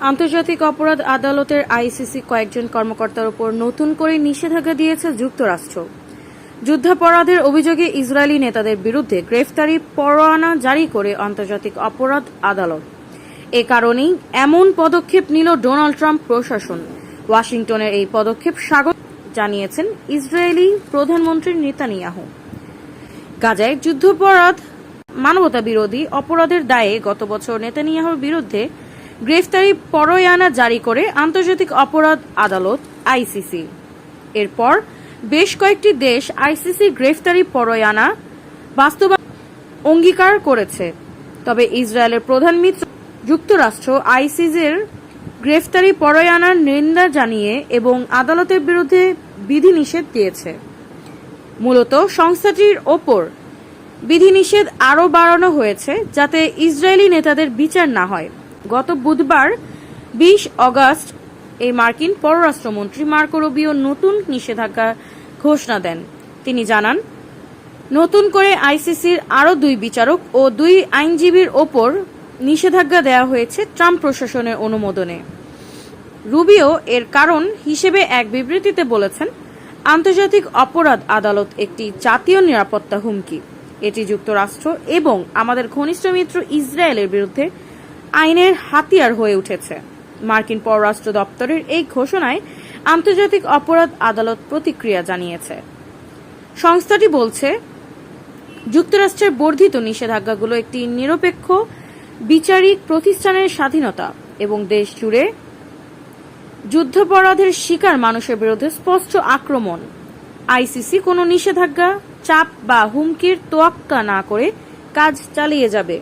আন্তর্জাতিক অপরাধ আদালতের আইসিসি কয়েকজন কর্মকর্তার উপর নতুন করে নিষেধাজ্ঞা দিয়েছে যুক্তরাষ্ট্র। যুদ্ধাপরাধের অভিযোগে ইসরায়েলি নেতাদের বিরুদ্ধে গ্রেফতারি পরোয়ানা জারি করে আন্তর্জাতিক অপরাধ আদালত। এ কারণেই এমন পদক্ষেপ নিল ডোনাল্ড ট্রাম্প প্রশাসন। ওয়াশিংটনের এই পদক্ষেপ স্বাগত জানিয়েছেন ইসরায়েলি প্রধানমন্ত্রী নেতানিয়াহু। গাজায় যুদ্ধাপরাধ মানবতা বিরোধী অপরাধের দায়ে গত বছর নেতানিয়াহুর বিরুদ্ধে গ্রেফতারি পরোয়ানা জারি করে আন্তর্জাতিক অপরাধ আদালত, আইসিসি। এরপর বেশ কয়েকটি দেশ আইসিসি গ্রেফতারি পরোয়ানা বাস্তবায়ন অঙ্গীকার করেছে। তবে ইসরায়েলের প্রধান মিত্র যুক্তরাষ্ট্র আইসিসির গ্রেফতারি পরোয়ানার নিন্দা জানিয়ে এবং আদালতের বিরুদ্ধে বিধিনিষেধ দিয়েছে। মূলত সংস্থাটির ওপর বিধিনিষেধ আরও বাড়ানো হয়েছে যাতে ইসরায়েলি নেতাদের বিচার না হয়। গত বুধবার বিশ অগস্ট এই মার্কিন পররাষ্ট্রমন্ত্রী মার্কো রুবিও নতুন নিষেধাজ্ঞা ঘোষণা দেন। তিনি জানান, নতুন করে আইসিসির আরও দুই বিচারক ও দুই আইনজীবীর ওপর নিষেধাজ্ঞা দেওয়া হয়েছে ট্রাম্প প্রশাসনের অনুমোদনে। রুবিও এর কারণ হিসেবে এক বিবৃতিতে বলেছেন, আন্তর্জাতিক অপরাধ আদালত একটি জাতীয় নিরাপত্তা হুমকি। এটি যুক্তরাষ্ট্র এবং আমাদের ঘনিষ্ঠ মিত্র ইসরায়েলের বিরুদ্ধে আইনের হাতিয়ার হয়ে উঠেছে। মার্কিন পররাষ্ট্র দপ্তরের এই ঘোষণায় আন্তর্জাতিক অপরাধ আদালত প্রতিক্রিয়া জানিয়েছে। সংস্থাটি বলছে, যুক্তরাষ্ট্রের বর্ধিত নিষেধাজ্ঞাগুলো একটি নিরপেক্ষ, বিচারিক প্রতিষ্ঠানের স্বাধীনতা এবং দেশ জুড়ে যুদ্ধাপরাধের শিকার মানুষের বিরুদ্ধে স্পষ্ট আক্রমণ। আইসিসি কোনো নিষেধাজ্ঞা, চাপ বা হুমকির তোয়াক্কা না করে কাজ চালিয়ে যাবে।